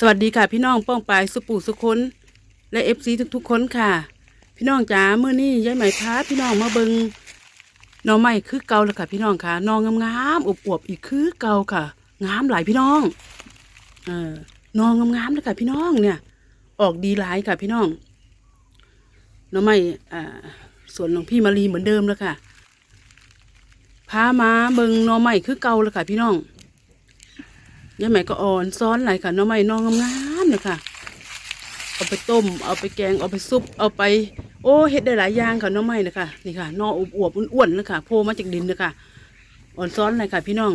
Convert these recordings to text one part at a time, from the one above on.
สวัสดีค่ะพี่น้องป้องปายสุปูสุคนและเอฟซีทุกๆคนค่ะ พี่น้องจ๋าเมื่อนี้ยายไหมพาพี่น้องมาเบิงน่องไม้คือเก่าแล้วค่ะ พี่น้องค่ะน้องงามๆอวบๆอีกคือเก่าค่ะ งามหลายพี่น้องเออน้องงามๆเลยค่ะ พี่น้องเนี่ย ออกดีหลายค่ะพี่น้องน่องไม้อ่าส่วนหลวงพี่มารีเหมือนเดิมแล้วค่ะพามาเบิงน่องไม้คือเก่าแล้วค่ะ พี่น้อง ยายไหมก็อ่อนซ้อนหลายค่ะน้องใหม่น้องงามๆเลยค่ะ เอาไปต้ม เอาไปแกง เอาไปซุป เอาไป โอ้เฮ็ดได้หลายอย่างค่ะน้องใหม่นะคะนี่ค่ะนออวบๆอ้วนๆเลยค่ะโผล่มาจากดินเลยค่ะอ่อนซ้อนเลยค่ะ พี่น้อง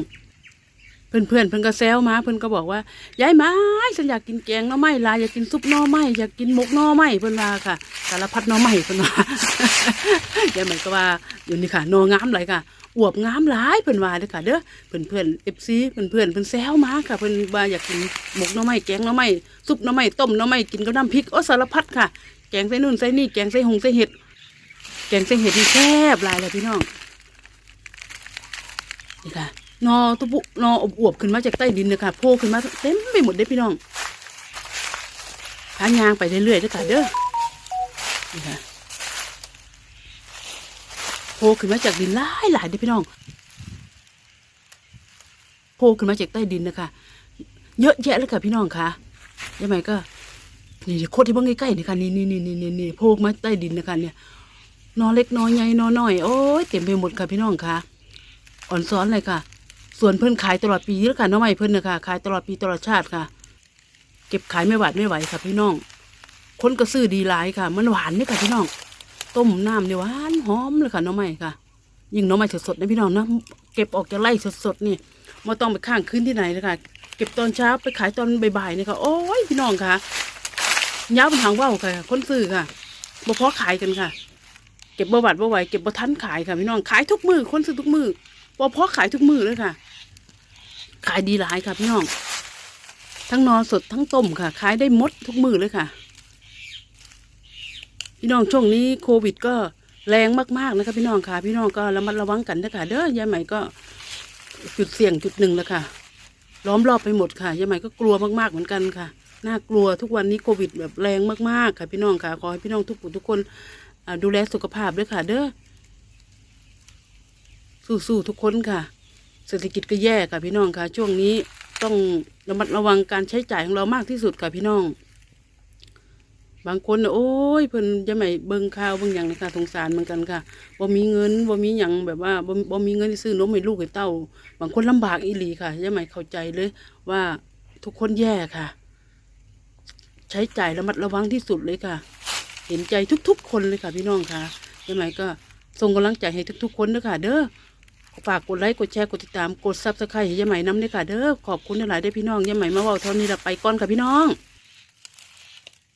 เพื่อนเพื่อนๆเพื่อนก็แซวมาเพื่อนก็บอกว่ายายไม้ฉันอยากกินแกงน้องไม้ลายอยากกินซุปน้องไม้อยากกินหมกน้อไม้เพื่อนว่าค่ะสารพัดน้องไม้เพื่อนว่ายายไหมก็ว่าอยู่นี่ค่ะหนองามหลยค่ะ อวบงามหลายเพิ่นว่าเด้อค่ะเด้อเพื่อนเพื่อนเอฟซีเพื่อนเพื่อนเพิ่นแซวมาค่ะเพิ่นว่าอยากกินหมกหน่อไม้แกงหน่อไม้ซุปหน่อไม้ต้มหน่อไม้กินกับน้ำพริกโอ้สารพัดค่ะ แกงใส่นู่นใส่นี่แกงใส่หงใส่เห็ด แกงใส่เห็ดนี่แซ่บหลายเลยพี่น้องนี่ค่ะนอตุปุนออวบขึ้นมาจากใต้ดินเลยค่ะโผล่ขึ้นมาเต็มไปหมดเด้พี่น้องทายางไปเรื่อยๆเด้อค่ะเด้อนี่ค่ะ ผล่ขึ้นมาจากดินหลายหลายเด้อพี่น้องโผล่ขึ้นมาจากใต้ดินนะคะเยอะแยะเลยค่ะพี่น้องคะยังไงก็นี่โคตรที่บ้างใกล้ๆนี่ค่ะนี่นี่นี่นี่นี่นี่โผล่มาใต้ดินนะคะเนี่ยนอเล็กนอใหญ่นอน้อยโอ้ยเต็มไปหมดค่ะพี่น้องคะอ่อนซ้อนเลยค่ะ ส่วนเพื่อนขายตลอดปีแล้วค่ะน้องใหม่เพื่อนนะคะขายตลอดปีตลอดชาติค่ะ เก็บขายไม่หวาดไม่ไหวค่ะพี่น้องคนก็ซื้อดีหลายค่ะ มันหวานนี่ค่ะพี่น้อง ต้มน้ำเนี่ยหวานหอมเลยค่ะน้องใหม่ค่ะ ยิ่งน้องใหม่สดๆนะพี่น้องนะเก็บออกจากไร่สดๆนี่ไม่ต้องไปข้างคืนที่ไหนเลยค่ะ เก็บตอนเช้าไปขายตอนบ่ายๆนี่ค่ะโอ้ยพี่น้องค่ะย้าวเป็นทางว่าวค่ะคนซื้อค่ะบ่พอขายกันค่ะ เก็บบ่หวัดบ่ไหวเก็บบ่ทันขายค่ะพี่น้องขายทุกมือคนซื้อทุกมือบ่พอขายทุกมือเลยค่ะ ขายดีหลายค่ะพี่น้อง ทั้งนอสดทั้งต้มค่ะ ขายได้หมดทุกมือเลยค่ะ พี่น้องช่วงนี้โควิดก็แรงมากๆนะคะพี่น้องค่ะ พี่น้องก็ระมัดระวังกันนะคะเด้อยายใหม่ก็จุดเสี่ยงจุดหนึ่งแล้วค่ะ ล้อมรอบไปหมดค่ะยายใหม่ก็กลัวมากๆเหมือนกันค่ะน่ากลัวทุกวันนี้โควิดแบบแรงมากๆค่ะ พี่น้องค่ะขอให้พี่น้องทุกผู้ทุกคนดูแลสุขภาพด้วยค่ะ เด้อสู้ๆทุกคนค่ะ เศรษฐกิจก็แย่ค่ะพี่น้องค่ะ ช่วงนี้ต้องระมัดระวังการใช้จ่ายของเรามากที่สุดค่ะพี่น้อง บางคนน่ะโอ้ยเพิ่นจะไม่เบิ่งข่าวเบิ่งหยังนะคะสงสารเหมือนกันค่ะบ่มีเงินบ่มีหยังแบบว่าบ่บ่มีเงินซื้อนมให้ลูกให้เต้า บางคนลำบากอีหลีค่ะจะไม่เข้าใจเลยว่าทุกคนแย่ค่ะ ใช้จ่ายระมัดระวังที่สุดเลยค่ะ เห็นใจทุกๆ คนเลยค่ะ พี่น้องค่ะยังไงก็ส่งกำลังใจให้ทุกๆ คนด้วยค่ะ เด้อฝากกดไลค์กดแชร์กดติดตามกดซับสไครต์ให้ยายใหม่น้ำด้วยค่ะเด้อขอบคุณหลายๆเด้พี่น้องยายใหม่มาว่าเท่านี้ละไปก่อนค่ะพี่น้อง